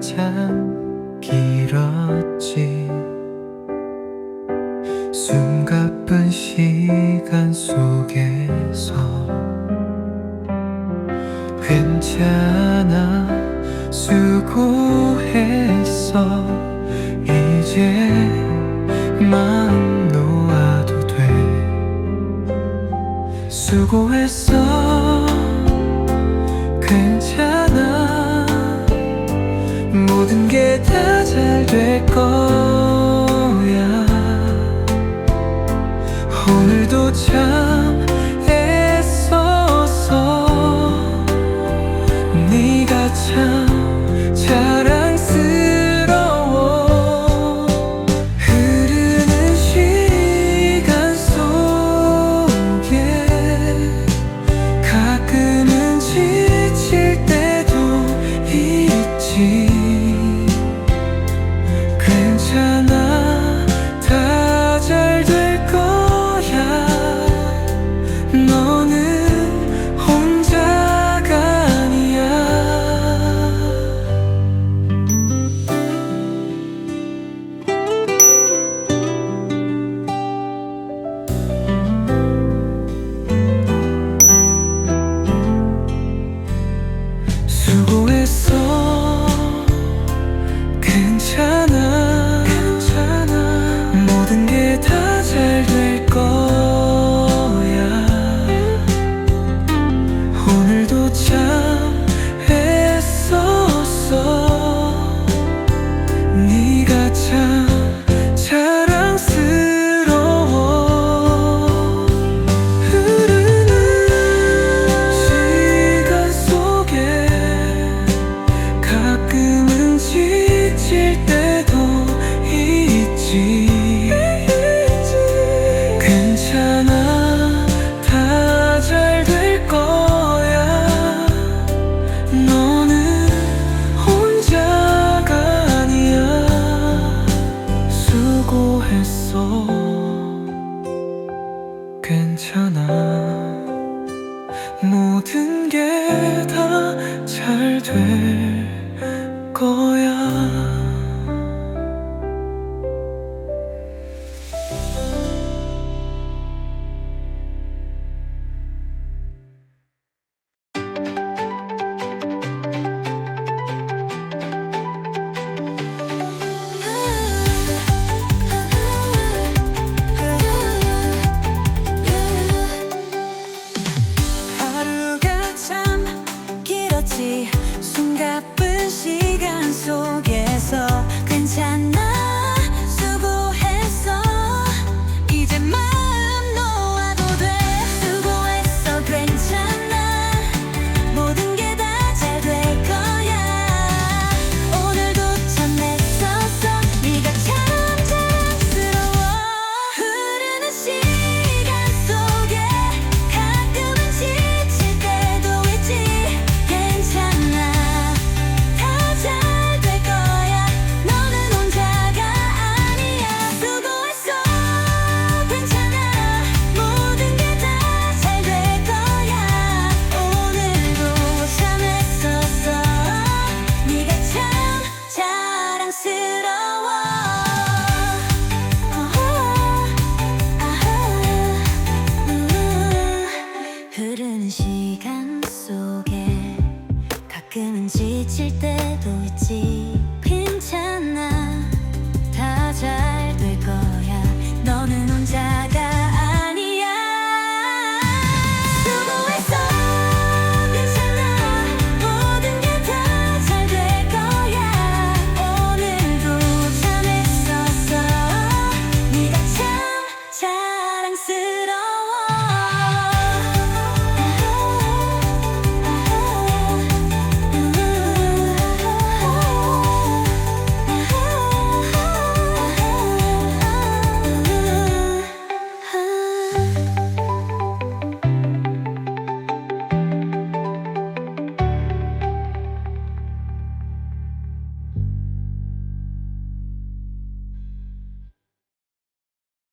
참 길었지. 숨가쁜 시간 속에서 괜찮아 수고했어. 이제 마음 놓아도 돼. 수고했어. 괜찮아 모든 게 다 잘 될 거야. 오늘도 참 애썼어 네가 참 자랑 했어. 괜찮아. 모든 게 다잘될 하